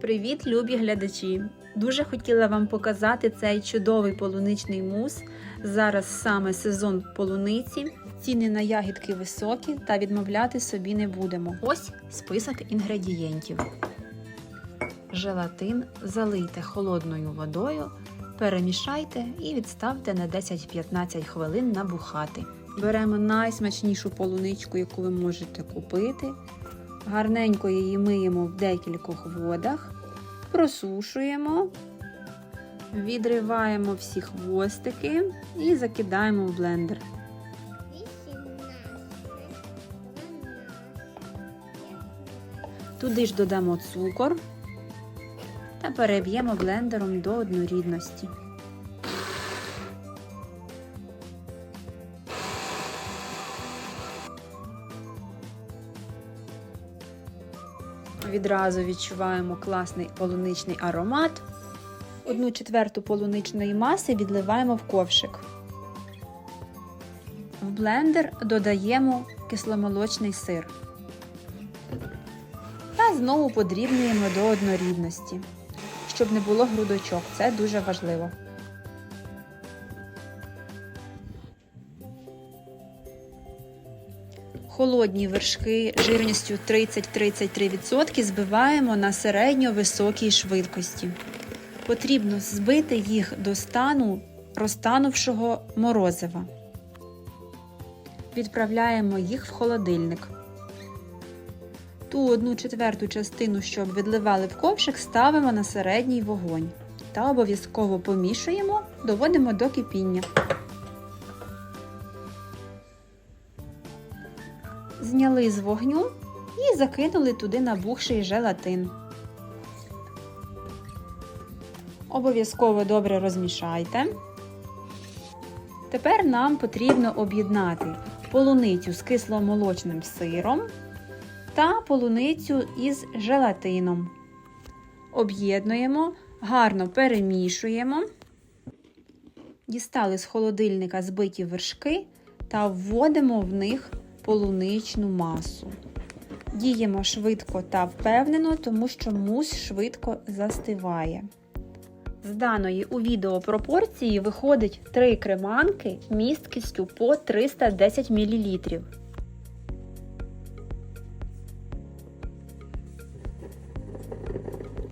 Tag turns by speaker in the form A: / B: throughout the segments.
A: Привіт, любі глядачі! Дуже хотіла вам показати цей чудовий полуничний мус. Зараз саме сезон полуниці. Ціни на ягідки високі та відмовляти собі не будемо. Ось список інгредієнтів. Желатин залийте холодною водою, перемішайте і відставте на 10-15 хвилин набухати. Беремо найсмачнішу полуничку, яку ви можете купити. Гарненько її миємо в декількох водах, просушуємо, відриваємо всі хвостики і закидаємо в блендер. Туди ж додамо цукор та переб'ємо блендером до однорідності. Відразу відчуваємо класний полуничний аромат. Одну четверту полуничної маси відливаємо в ковшик. В блендер додаємо кисломолочний сир. Та знову подрібнюємо до однорідності, щоб не було грудочок. Це дуже важливо. Холодні вершки жирністю 30-33% збиваємо на середньо-високій швидкості. Потрібно збити їх до стану розтанувшого морозива. Відправляємо їх в холодильник. Ту одну четверту частину, щоб відливали в ковшик, ставимо на середній вогонь та обов'язково помішуємо, доводимо до кипіння. Зняли з вогню і закинули туди набухший желатин. Обов'язково добре розмішайте. Тепер нам потрібно об'єднати полуницю з кисломолочним сиром та полуницю із желатином. Об'єднуємо, гарно перемішуємо. Дістали з холодильника збиті вершки та вводимо в них полуничну масу. Діємо швидко та впевнено, тому що мус швидко застиває. З даної у відео пропорції виходить 3 креманки місткістю по 310 мл.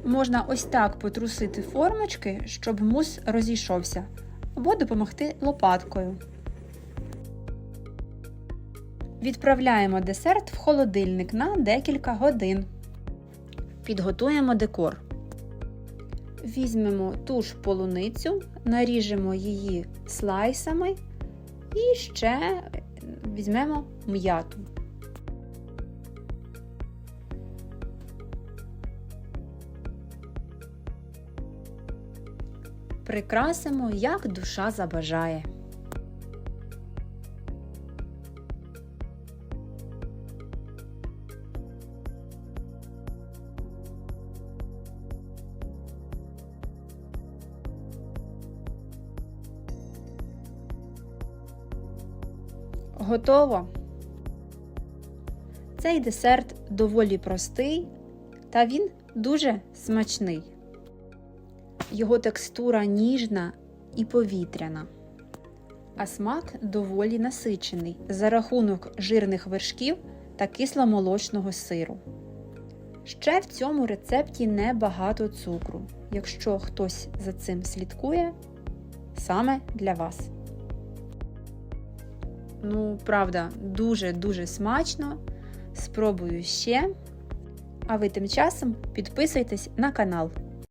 A: Можна ось так потрусити формочки, щоб мус розійшовся, або допомогти лопаткою. Відправляємо десерт в холодильник на декілька годин. Підготуємо декор. Візьмемо ту ж полуницю, наріжемо її слайсами і ще візьмемо м'яту. Прикрасимо, як душа забажає. Готово! Цей десерт доволі простий, та він дуже смачний. Його текстура ніжна і повітряна, а смак доволі насичений за рахунок жирних вершків та кисломолочного сиру. Ще в цьому рецепті небагато цукру, якщо хтось за цим слідкує, саме для вас. Ну, правда, дуже-дуже смачно. Спробую ще. А ви тим часом підписуйтесь на канал.